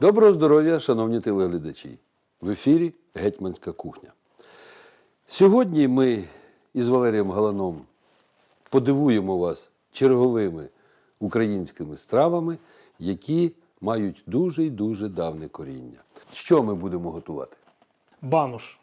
Доброго здоров'я, шановні телеглядачі! В ефірі Гетьманська кухня. Сьогодні ми із Валерієм Галаном подивуємо вас черговими українськими стравами, які мають дуже й дуже давне коріння. Що ми будемо готувати? Бануш.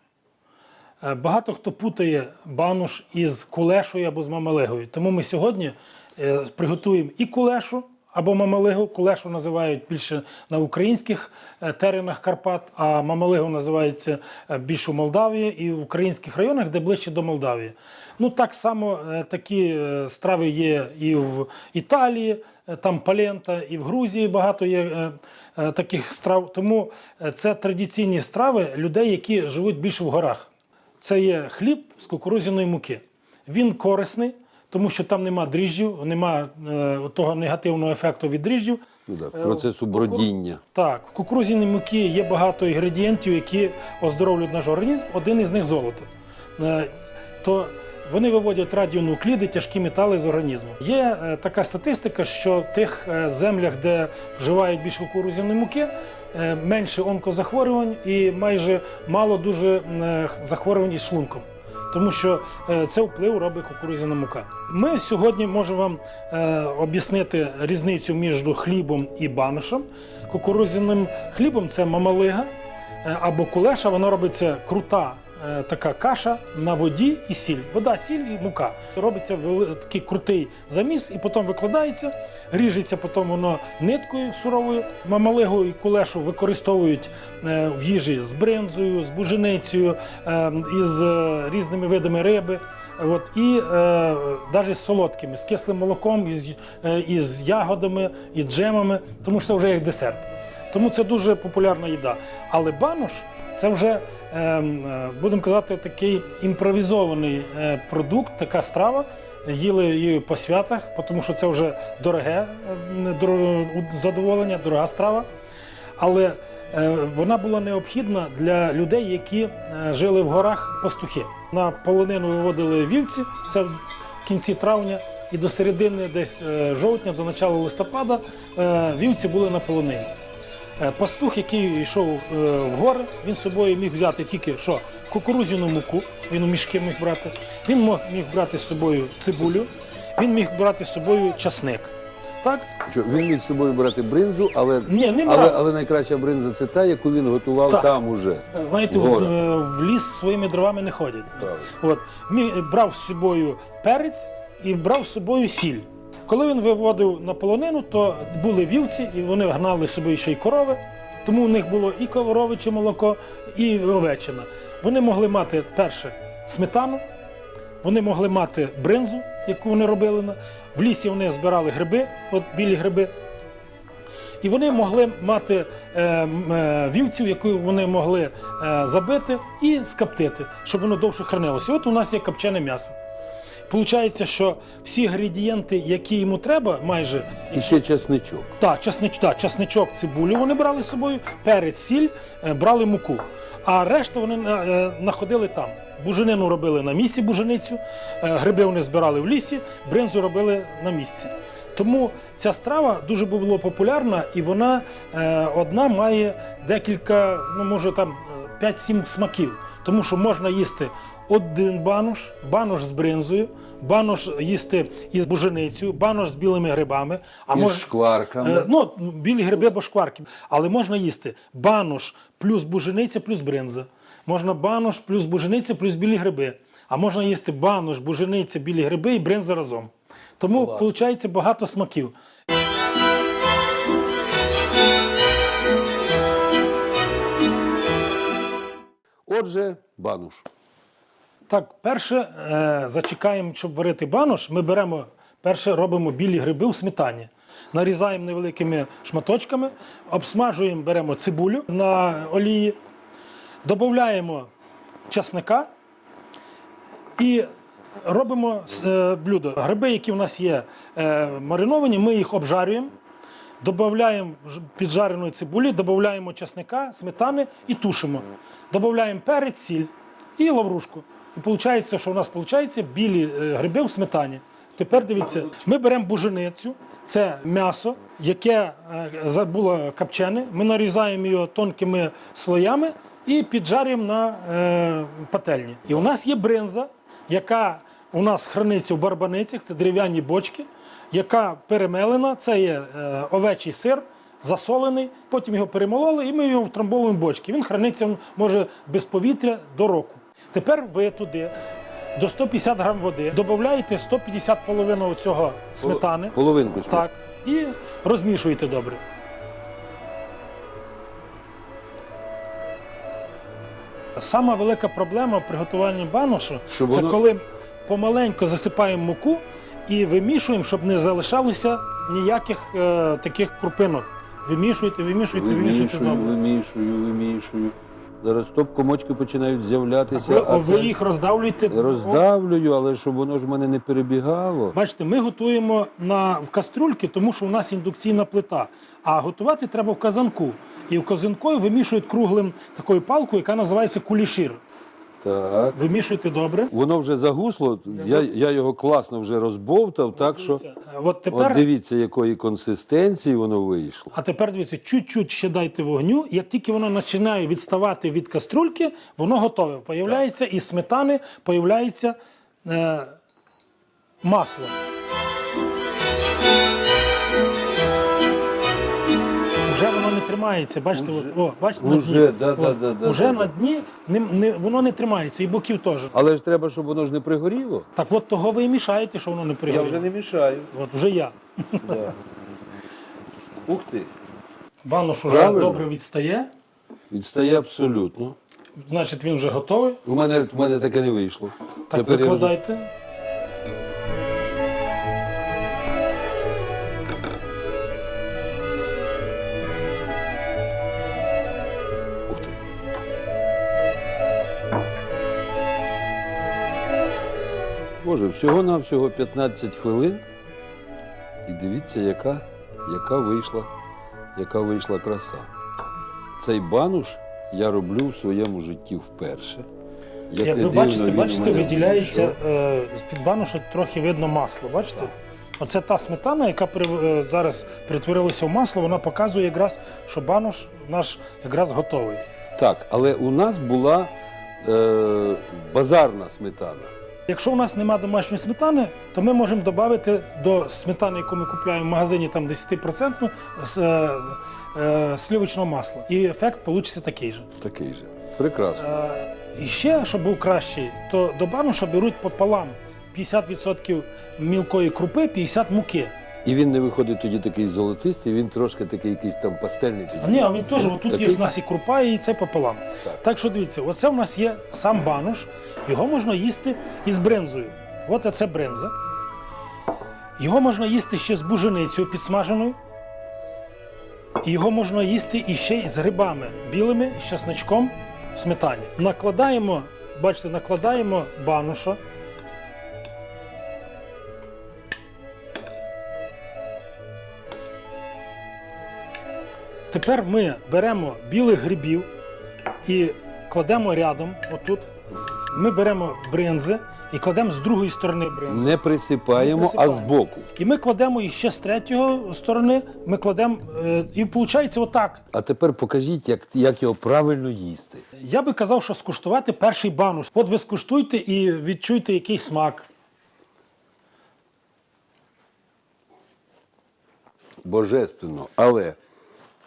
Е, Багато хто путає бануш із кулешою або з мамалегою. Тому ми сьогодні е, приготуємо і кулешу або мамалегу. Кулешу називають більше на українських е, теренах Карпат, а мамалегу називається е, більше в Молдавії і в українських районах, де ближче до Молдавії. Ну так само е, такі страви є і в Італії, там палента, і в Грузії багато є таких страв. Тому це традиційні страви людей, які живуть більше в горах. Це є хліб з кукурудзяної муки. Він корисний, тому що там нема дріжджів, нема е, того негативного ефекту від дріжджів. Ну, так, процесу бродіння. Так, в кукурудзяній муки є багато інгредієнтів, які оздоровлюють наш організм. Один із них золото. Е, То вони виводять радіонукліди, тяжкі метали з організму. Є е, така статистика, що в тих е, землях, де вживають більше кукурудзяної муки, е, менше онкозахворювань і майже мало дуже е, захворювань із шлунком. Тому що е, це вплив робить кукурудзяна мука. Ми сьогодні можемо вам е, об'яснити різницю між хлібом і баношем. Кукурудзяним хлібом це мамалига е, або кулеша. Вона робиться крута така каша на воді і сіль. Вода, сіль і мука. Робиться такий крутий заміс, і потім викладається, ріжеться потім воно ниткою суровою. Мамалигу і кулешу використовують е, в їжі з бринзою, з буженицею, е, із е, різними видами риби. От, і е, навіть з солодкими, з кислим молоком, із, е, із ягодами, і джемами, тому що це вже як десерт. Тому це дуже популярна їда. Але банош це вже, е, е, будемо казати, такий імпровізований е, продукт, така страва. Їли її по святах, тому що це вже дороге е, задоволення, дорога страва. Але е, вона була необхідна для людей, які жили в горах пастухи. На полонину виводили вівці, це в кінці травня, і до середини десь жовтня, до начала листопада, вівці були на полонині. Е, Пастух, який йшов е, в гори, він з собою міг взяти тільки що кукурудзяну муку, він у мішки міг брати. Він міг брати з собою цибулю, він міг брати з собою часник. Так? Що, він міг з собою брати бринзу, але, Ні, не але, брав. але найкраща бринза це та, яку він готував Так. там уже. Знаєте, в, е, в ліс своїми дровами не ходять. Правильно. От мі- брав з собою перець і брав з собою сіль. Коли він виводив на полонину, то були вівці, і вони гнали з собою ще й корови. Тому у них було і коровиче молоко, і овечина. Вони могли мати перше сметану, вони могли мати бринзу, яку вони робили. В лісі вони збирали гриби, от білі гриби. І вони могли мати е, е, вівців, яку вони могли е, забити і скоптити, щоб воно довше хранилося. От у нас є копчене м'ясо. Получається, що всі інгредієнти, які йому треба, майже І ще чесничок. так, часнич, так, часничок, цибулю вони брали з собою, перець, сіль, е, брали муку. А решту вони е, знаходили там. Буженину робили на місці буженицю, е, гриби вони збирали в лісі, бринзу робили на місці. Тому ця страва дуже була популярна, і вона е, одна має декілька, ну може там 5-7 смаків. Тому що можна їсти один банош, банош з бринзою, банош їсти із буженицею, банош з білими грибами. А Із може, шкварками. Е, Ну, білі гриби або шкварки. Але можна їсти банош плюс бужениця плюс бринза. Можна банош плюс бужениця плюс білі гриби. А можна їсти банош, бужениця, білі гриби і бринза разом. Тому виходить багато смаків. Отже, бануш. Так, перше е, зачекаємо, щоб варити банош. Ми беремо, перше робимо білі гриби в сметані. Нарізаємо невеликими шматочками, обсмажуємо, беремо цибулю на олії, додаємо часника і робимо е, блюдо. Гриби, які в нас є е, мариновані, ми їх обжарюємо. Додаємо піджареної цибулі, додаємо чесника, сметани і тушимо. Додаємо перець, сіль і лаврушку. І виходить, що у нас виходить білі е, гриби в сметані. Тепер дивіться, ми беремо буженицю, це м'ясо, яке е, було копчене. Ми нарізаємо його тонкими слоями і піджарюємо на е, пательні. І у нас є бринза, яка у нас храниться в барбаницях, це дерев'яні бочки, яка перемелена, це є е, овечий сир. Засолений, потім його перемололи, і ми його втрамбовуємо в бочки. Він храниться може без повітря до року. Тепер ви туди до 150 грам води додаєте 150 половину цього сметани. Половинку сметани. Так. І розмішуєте добре. Сама велика проблема в приготуванні баношу це воно- коли помаленько засипаємо муку і вимішуємо, щоб не залишалося ніяких е, таких крупинок. Вимішуєте, вимішуєте, вимішуєте Вимішую, добре. вимішую, вимішую. Зараз топ-комочки починають з'являтися. Ви, а ви це їх роздавлюєте. роздавлюю, але щоб воно ж в мене не перебігало. Бачите, ми готуємо на, в кастрюльки, тому що у нас індукційна плита. А готувати треба в казанку. І в казанку вимішують круглим такою палкою, яка називається кулішир. Так. Вимішуйте добре. Воно вже загусло, я, я його класно вже розбовтав, так що Дивіться, тепер... от дивіться, якої консистенції воно вийшло. а тепер дивіться, чуть-чуть ще дайте вогню. Як тільки воно починає відставати від каструльки, воно готове. Появляється і сметани, появляється е, масло. Тримається. Бачите, от, о, бачите, на Уже, дні. да, От, да, да, уже да, на дні не, не, воно не тримається, і боків теж. Але ж треба, щоб воно ж не пригоріло. Так от того ви і мішаєте, що воно не пригоріло. мішаю. От вже я. Да. Ух ти. Банош уже Правильно. добре відстає, Відстає абсолютно. значить він вже готовий. У мене, у мене таке не вийшло. Так, Тепер я роз- викладайте. Боже, всього-навсього 15 хвилин. І дивіться, яка, яка, вийшла, яка вийшла краса. Цей бануш я роблю в своєму житті вперше. Як, не ви бачите, бачите, виділяється е, з-під баноша трохи видно масло. Бачите? Оце та сметана, яка пере- е, зараз перетворилася в масло, вона показує якраз, що банош наш якраз готовий. Так, але у нас була е, базарна сметана. Якщо у нас немає домашньої сметани, то ми можемо додати до сметани, яку ми купуємо в магазині, там 10% з, е, е, сливочного масла. І ефект вийде такий же. Такий же. Прекрасно. Е, І ще, щоб був кращий, то до бануша беруть пополам 50% мілкої крупи, 50 муки. І він не виходить тоді такий золотистий, він трошки такий якийсь там пастельний тоді. Ні, а він теж отут є в нас і крупа, і це пополам. Так. Так. що дивіться, оце в нас є сам банош, його можна їсти із бринзою. От оце бринза. Його можна їсти ще з буженицею підсмаженою. І його можна їсти і ще й з грибами білими, з чесночком сметані. Накладаємо, бачите, накладаємо баноша. Тепер ми беремо білих грибів і кладемо рядом, отут. Ми беремо бринзи і кладемо з другої сторони бринзи. Не присипаємо, Не а присипаємо. збоку. І ми кладемо іще з третього сторони, ми кладемо, е, і виходить отак. А тепер покажіть, як, як його правильно їсти. Я би казав, що скуштувати перший бануш. От ви скуштуйте і відчуйте, який смак. Божественно. Але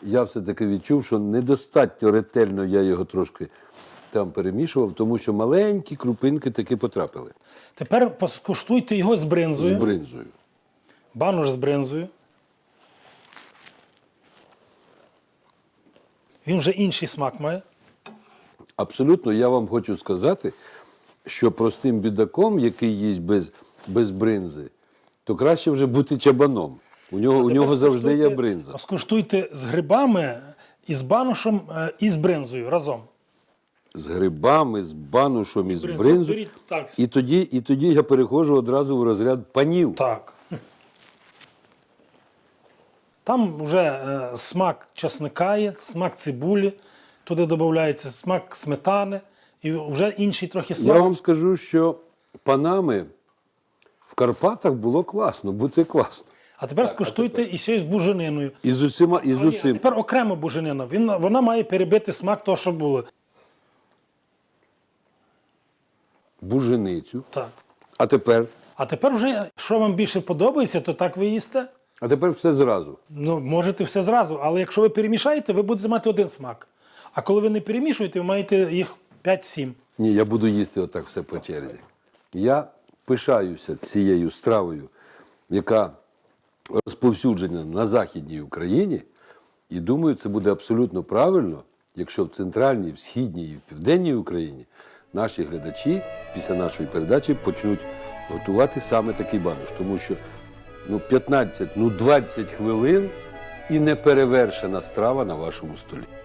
я все-таки відчув, що недостатньо ретельно я його трошки там перемішував, тому що маленькі крупинки таки потрапили Тепер поскуштуйте його з бринзою. з бринзою. Банош з бринзою. Він вже інший смак має. Абсолютно, я вам хочу сказати, що простим бідаком, який їсть без, без бринзи, то краще вже бути чабаном. У нього, у нього завжди є бринза. Скуштуйте з грибами, і з баношем, е, і з бринзою разом. З грибами, з банушом і з Бринзу. бринзою. Беріть так. І тоді, і тоді я переходжу одразу в розряд панів. Так. Там вже е, смак чесника є, смак цибулі, туди додається смак сметани, і вже інший трохи смак. Я вам скажу, що панами В Карпатах було класно, бути класно. А тепер скуштуйте і ще з бужениною. І з усіма, і з А. Тепер окремо буженина. Він, вона має перебити смак того, що було. Буженицю. Так. А тепер? А тепер вже, що вам більше подобається, то так ви їсте. А тепер все зразу. Ну, можете все зразу, але якщо ви перемішаєте, ви будете мати один смак. А коли ви не перемішуєте, ви маєте їх 5-7. Ні, я буду їсти отак все по черзі. Я пишаюся цією стравою, яка розповсюджена на Західній Україні, і думаю, це буде абсолютно правильно, якщо в центральній, в східній і в південній Україні наші глядачі після нашої передачі почнуть готувати саме такий банош. Тому що ну, 15, ну 20 хвилин і неперевершена страва на вашому столі.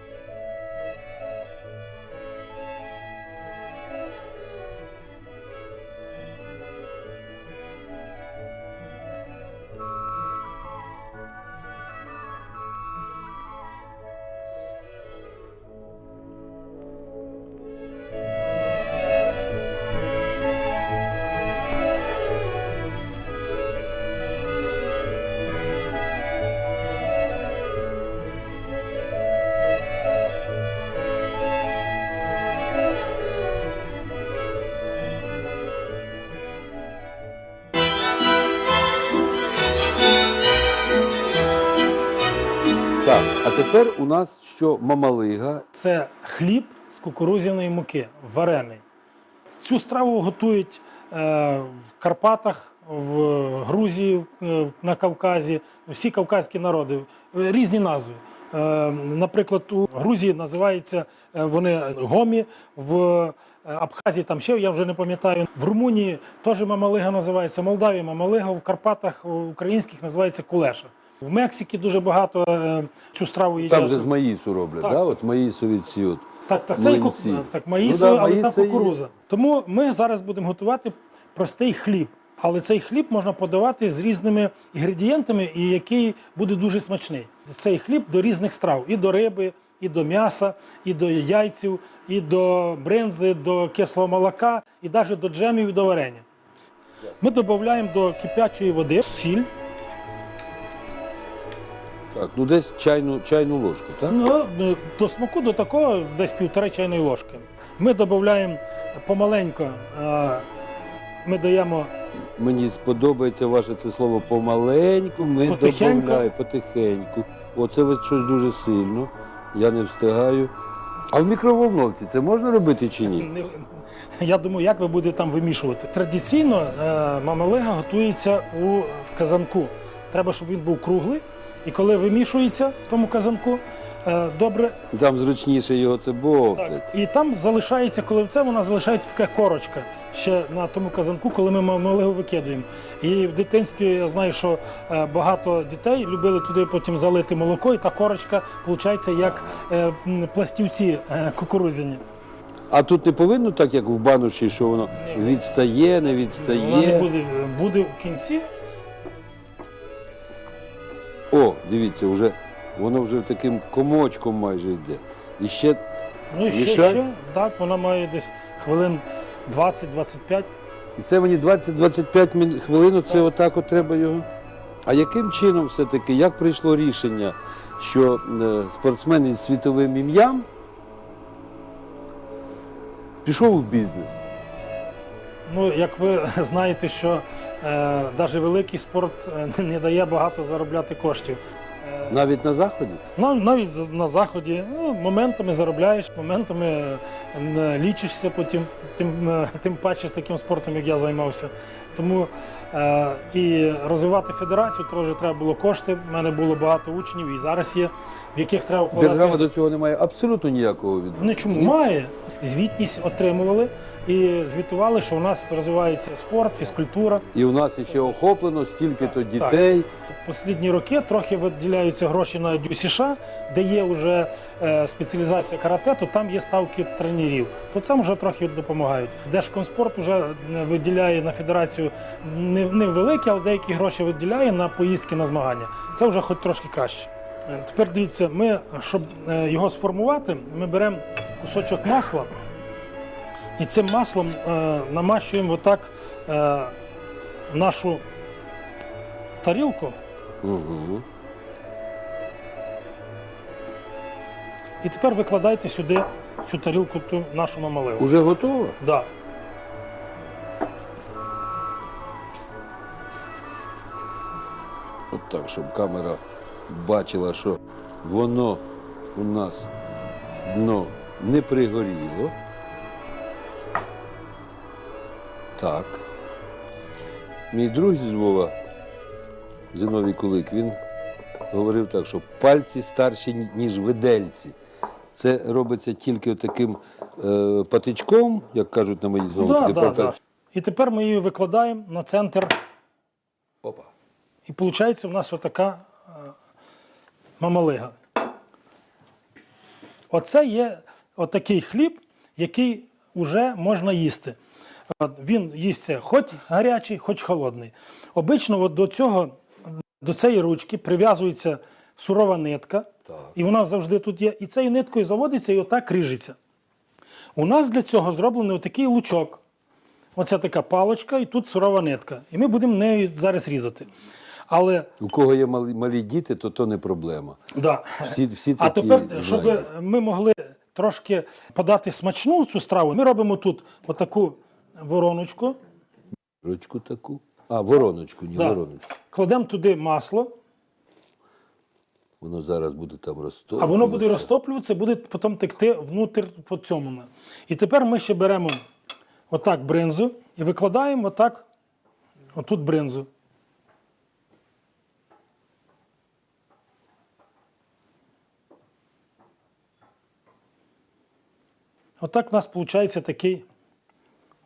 Нас що мамалига. Це хліб з кукурудзяної муки, варений. Цю страву готують е, в Карпатах, в Грузії, е, на Кавказі, всі кавказькі народи, Е, різні назви. Наприклад, у Грузії називаються вони гомі, в Абхазії там ще я вже не пам'ятаю. В Румунії теж мамалига називається, в Молдавії мамалига, в Карпатах в українських називається кулеша. В Мексиці дуже багато е, цю страву їдять. Там же з маїсу роблять, Так. да? от маїсові ці от. Так, так, це і так, маїсові, Ну да, але там це є. кукуруза. Тому ми зараз будемо готувати простий хліб. Але цей хліб можна подавати з різними інгредієнтами, і який буде дуже смачний. Цей хліб до різних страв: і до риби, і до м'яса, і до яйців, і до бринзи, до кислого молока, і навіть до джемів і до варення. Ми додаємо до кипячої води сіль. Так, ну десь чайну, чайну ложку, так? Ну, е, до смаку до такого десь півтори чайної ложки. Ми додаємо помаленько, ми даємо Мені сподобається ваше це слово помаленьку, ми додаємо потихеньку. Оце ви щось дуже сильно. Я не встигаю. А в мікроволновці це можна робити чи ні? Я думаю, як ви будете там вимішувати. Традиційно е, мамалига готується у в казанку. Треба, щоб він був круглий. І коли вимішується в тому казанку, е, добре. Там зручніше його це Так, і там залишається, коли це вона залишається така корочка ще на тому казанку, коли ми мамалигу викидуємо. І в дитинстві я знаю, що е, багато дітей любили туди потім залити молоко, і та корочка виходить як е, пластівці кукурудзяні. А тут не повинно так, як в бануші, що воно відстає, не Вона не відстає. буде, буде в кінці. О, дивіться, вже воно вже таким комочком майже йде. І ще Ну і ще, ще так, вона має десь хвилин 20-25. І це мені 20-25 мін- хвилин, це отак от треба його. А яким чином все-таки, як прийшло рішення, що е, спортсмен із світовим ім'ям пішов в бізнес? Ну, як ви знаєте, що е, навіть великий спорт е, не дає багато заробляти коштів. Е, Навіть на заході? Ну, навіть на заході ну, моментами заробляєш, моментами е, лічишся потім, тим, е, тим паче таким спортом, як я займався. Тому е, і розвивати федерацію теж треба було кошти. У мене було багато учнів і зараз є, в яких треба вкладати. Держава до цього не має абсолютно ніякого відношення. Ну чому має? Звітність отримували і звітували, що у нас розвивається спорт, фізкультура. І у нас ще охоплено стільки-то дітей. Послідні роки трохи виділяються гроші на ДЮСШ, де є вже е, спеціалізація карате, то там є ставки тренерів. То це вже трохи допомагають. Держкомспорт вже е, виділяє на федерацію не, не великі, але деякі гроші виділяє на поїздки на змагання. Це вже хоч трошки краще. Е, Тепер дивіться, ми, щоб е, його сформувати, ми беремо кусочок масла і цим маслом е, намащуємо отак. Е, нашу тарілку Угу. і тепер викладайте сюди цю тарілку ту нашу мамалеву. Уже готово? Да. Так, щоб камера бачила, що воно у нас дно не пригоріло. Так. Мій другий з Львова, Зиновій Кулик, він говорив так, що пальці старші, ніж видельці. Це робиться тільки таким е, патичком, як кажуть на моїй знову Да, да, да. І тепер ми її викладаємо на центр. Опа. І виходить, у нас отака е, мамалига. Оце є отакий хліб, який вже можна їсти. Він їсться хоч гарячий, хоч холодний. Обично от до, цього, до цієї ручки прив'язується сурова нитка, Так. і вона завжди тут є. І цією ниткою заводиться і отак ріжеться. У нас для цього зроблений отакий лучок. Оце така палочка, і тут сурова нитка. І ми будемо нею зараз різати. Але У кого є малі, малі діти, то то не проблема. да. Всі, всі а такі тепер, щоб ми могли трошки подати смачну цю страву, ми робимо тут отаку вороночку. Ручку таку. А, вороночку, ні, Да. вороночку. Кладемо туди масло, Воно зараз буде там розтоплюватися. а воно буде розтоплюватися, буде потім текти внутрь по цьому. І тепер ми ще беремо отак бринзу і викладаємо отак, отут бринзу. Отак у нас виходить такий,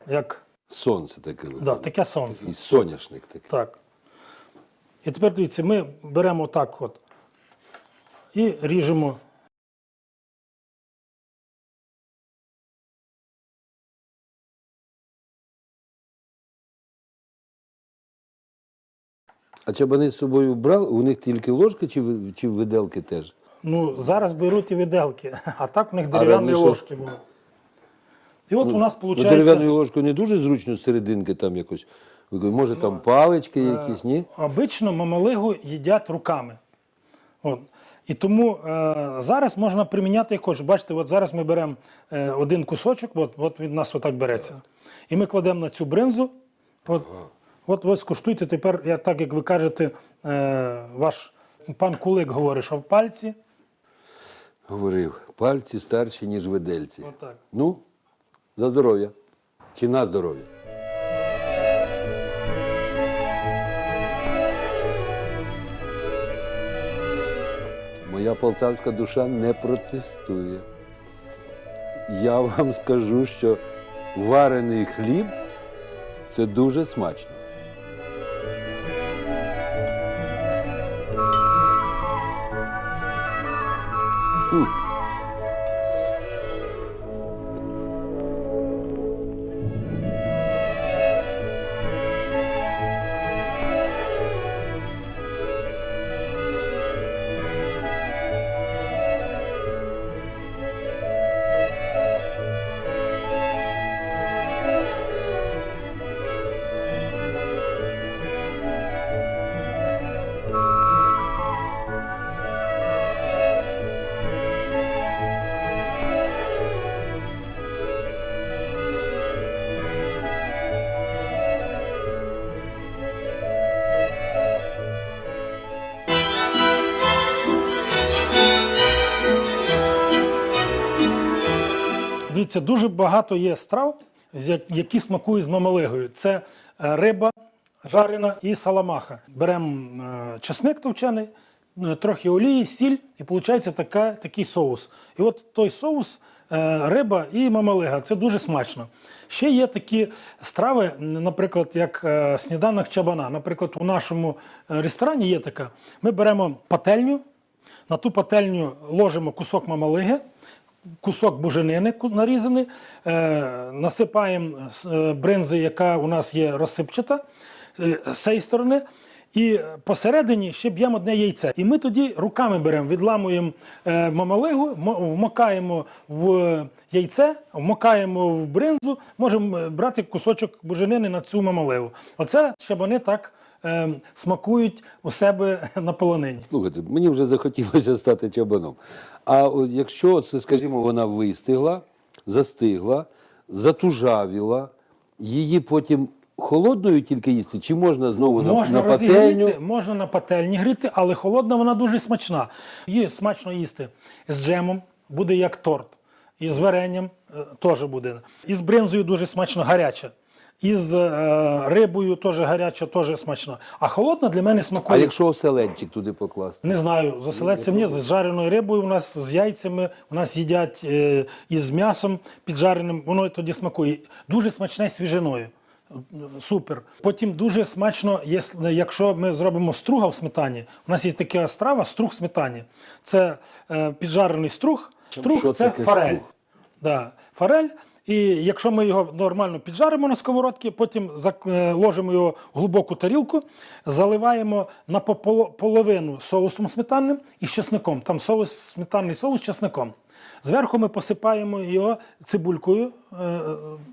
як Сонце таке да, таке сонце. І соняшник такий. Так. І тепер дивіться, ми беремо так от і ріжемо. А чабани з собою брали? У них тільки ложки чи, чи виделки теж? Ну, зараз беруть і виделки, а так у них дерев'яні ложки були. І от у нас Ну, виходить. дерев'яною ложкою не дуже зручно з серединки там якось. Може Ну, там палички е, якісь, ні? Обично мамалигу їдять руками. От. І тому е, зараз можна приміняти як хочеш. Бачите, от зараз ми беремо е, один кусочок, от, от від нас отак береться. І ми кладемо на цю бринзу. От, от ви скуштуйте тепер, я, так як ви кажете, е, ваш пан Кулик говорить, що в пальці. Говорив, пальці старші, ніж видельці. Отак. Ну, за здоров'я. Чи на здоров'я. Моя полтавська душа не протестує. Я вам скажу, що варений хліб це дуже смачно. М. Дивіться, дуже багато є страв, які смакують з мамалигою. Це е, риба жарена і саламаха. Беремо е, чесник товчений, е, трохи олії, сіль, і виходить така, такий соус. І от той соус, е, риба і мамалига це дуже смачно. Ще є такі страви, наприклад, як сніданок чабана. Наприклад, у нашому ресторані є така. Ми беремо пательню, на ту пательню ложимо кусок мамалиги, кусок буженини нарізаний, е, насипаємо е, бринзи, яка у нас є розсипчата, е, з цієї сторони, І посередині ще б'ємо одне яйце. І ми тоді руками беремо, відламуємо мамалигу, вмокаємо в яйце, вмокаємо в бринзу, можемо брати кусочок буженини на цю мамалигу. Оце щоб вони так е, смакують у себе на полонині. Слухайте, мені вже захотілося стати чабаном. А якщо це, скажімо, вона вистигла, застигла, затужавіла, її потім холодною тільки їсти, чи можна знову на, Можна на пательню? можна на пательні гріти, але холодна вона дуже смачна. Її смачно їсти з джемом, буде як торт. І з варенням е, теж буде. І з бринзою дуже смачно гаряча. І з е, рибою теж гаряча, теж смачно. А холодна для мене А якщо оселедчик туди покласти? Не знаю, з оселедцем ні, з жареною рибою у нас з яйцями, у нас їдять е, із м'ясом піджареним, воно тоді смакує. Дуже смачне свіжиною. Супер. Потім дуже смачно, якщо ми зробимо струга в сметані. У нас є така страва струг в сметані. Це е, піджарений струг. Струг Що це таке форель. струг? Да, форель. І якщо ми його нормально піджаримо на сковородці, потім е, ложимо його в глибоку тарілку, заливаємо на половину соусом сметанним і з чесником. Там соус, сметанний соус з чесником. Зверху ми посипаємо його цибулькою е,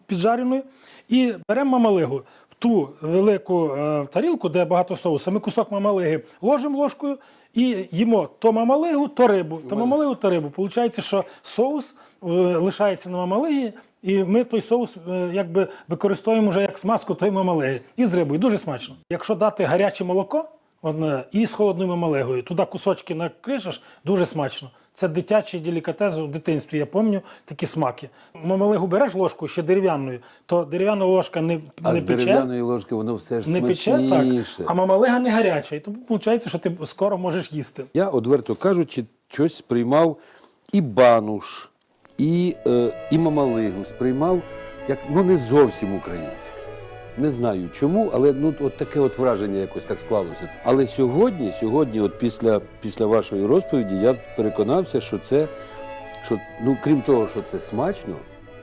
піджареною і беремо мамалигу. В ту велику е, тарілку, де багато соусу, ми кусок мамалиги ложимо ложкою і їмо то мамалигу, то рибу. То мамалигу, то рибу. Получається, що соус е, лишається на мамалигі, і ми той соус е, якби використовуємо вже як смазку тої мамалиги. І з рибою. Дуже смачно. Якщо дати гаряче молоко одне, і з холодною мамалигою, туди кусочки накришеш, дуже смачно. Це дитячий делікатес в дитинстві, я пам'ятаю такі смаки. Мамалигу береш ложку ще дерев'яною, то дерев'яна ложка не, А не з пече. дерев'яної ложки воно все ж Не пече, так, а мамалига не гаряча. І тому виходить, що ти скоро можеш їсти. Я, одверто кажучи, щось сприймав і бануш, і, е, і мамалигу сприймав як ну не зовсім українське. Не знаю чому, але ну от таке от враження якось так склалося. Але сьогодні, сьогодні, от після, після вашої розповіді, я переконався, що це, що ну крім того, що це смачно,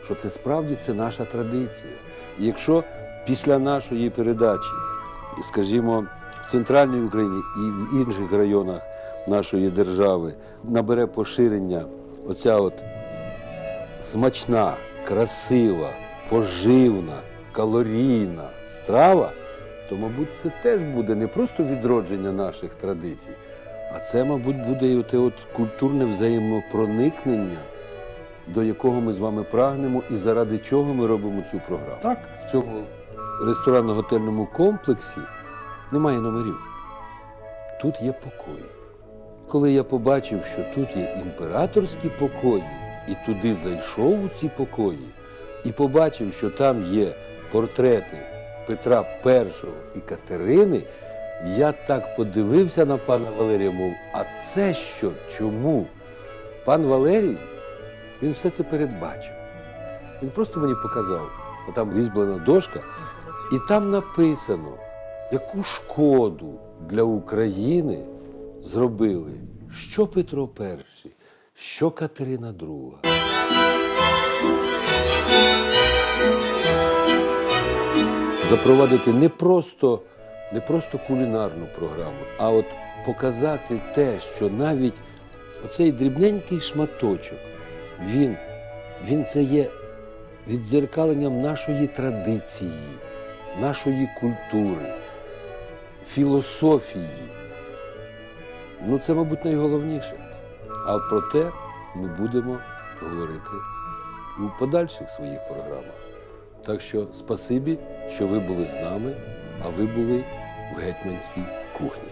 що це справді це наша традиція. І якщо після нашої передачі, скажімо, в центральній Україні і в інших районах нашої держави набере поширення оця от смачна, красива, поживна, калорійна страва, то, мабуть, це теж буде не просто відродження наших традицій, а це, мабуть, буде і оте от культурне взаємопроникнення, до якого ми з вами прагнемо і заради чого ми робимо цю програму. Так? В цьому ресторанно-готельному комплексі немає номерів. Тут є покої. Коли я побачив, що тут є імператорські покої, і туди зайшов у ці покої, і побачив, що там є портрети Петра І і Катерини, я так подивився на пана Валерія, мов, а це що? Чому? Пан Валерій, він все це передбачив. Він просто мені показав, бо там різьблена дошка, і там написано, яку шкоду для України зробили що Петро І, що Катерина II. Запровадити не просто, не просто кулінарну програму, а от показати те, що навіть оцей дрібненький шматочок, він, він це є віддзеркаленням нашої традиції, нашої культури, філософії. Ну, це, мабуть, найголовніше. А про те ми будемо говорити у подальших своїх програмах. Так що спасибі, що ви були з нами, а ви були в гетьманській кухні.